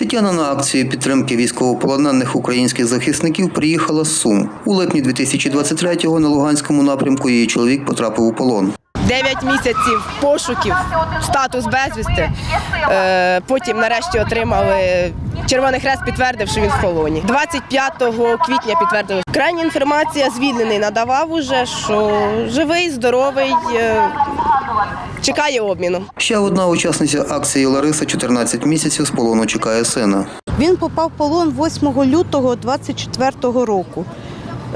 Тетяна на акцію підтримки військовополонених українських захисників приїхала з Сум. У липні 2023-го на Луганському напрямку її чоловік потрапив у полон. Дев'ять місяців пошуків, статус безвісти. Е, Потім нарешті отримали Червоний Хрест підтвердив, що він в полоні. 25 квітня підтвердили. Крайня інформація звільнений надавав уже, що живий, здоровий, е, чекає обміну. Ще одна учасниця акції Лариса 14 місяців з полону чекає сина. Він попав в полон 8 лютого 24 року.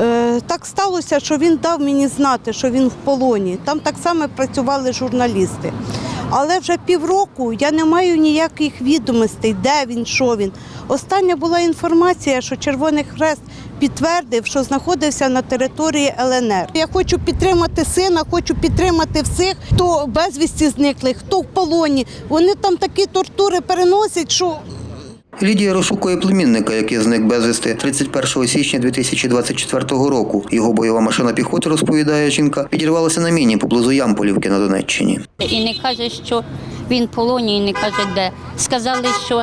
Е, так сталося, що він дав мені знати, що він в полоні. Там так само працювали журналісти. Але вже півроку я не маю ніяких відомостей, де він, що він. Остання була інформація, що Червоний Хрест підтвердив, що знаходився на території ЛНР. Я хочу підтримати сина, хочу підтримати всіх, хто безвісті зниклих, хто в полоні. Вони там такі тортури переносять, що Лідія розшукує племінника, який зник безвісти 31 січня 2024 року. Його бойова машина піхоти, розповідає жінка, підірвалася на міні поблизу Ямполівки на Донеччині. І не каже, що він в полоні, не каже, де. Сказали, що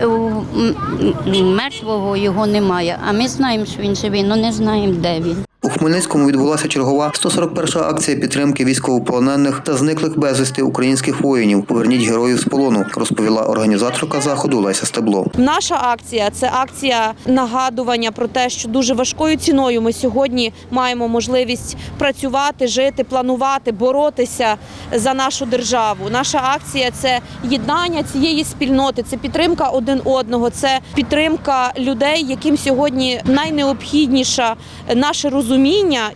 е, мертвого його немає. А ми знаємо, що він живий, але не знаємо, де він. Хмельницькому відбулася чергова 141 акція підтримки військовополонених та зниклих безвісти українських воїнів. Поверніть героїв з полону, розповіла організаторка заходу Леся Стебло. Наша акція це акція нагадування про те, що дуже важкою ціною ми сьогодні маємо можливість працювати, жити, планувати, боротися за нашу державу. Наша акція це єднання цієї спільноти, це підтримка один одного, це підтримка людей, яким сьогодні найнеобхідніша наше розуміння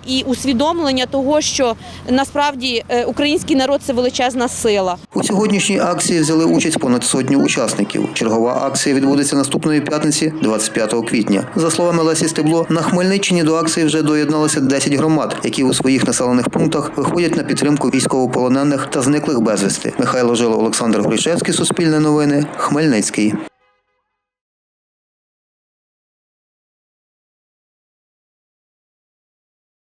і усвідомлення того, що насправді е, український народ це величезна сила. У сьогоднішній акції взяли участь понад сотню учасників. Чергова акція відбудеться наступної п'ятниці, 25 квітня. За словами Лесі Стебло, на Хмельниччині до акції вже доєдналося 10 громад, які у своїх населених пунктах виходять на підтримку військовополонених та зниклих безвісти. Михайло Жило, Олександр Гришевський, Суспільне новини, Хмельницький.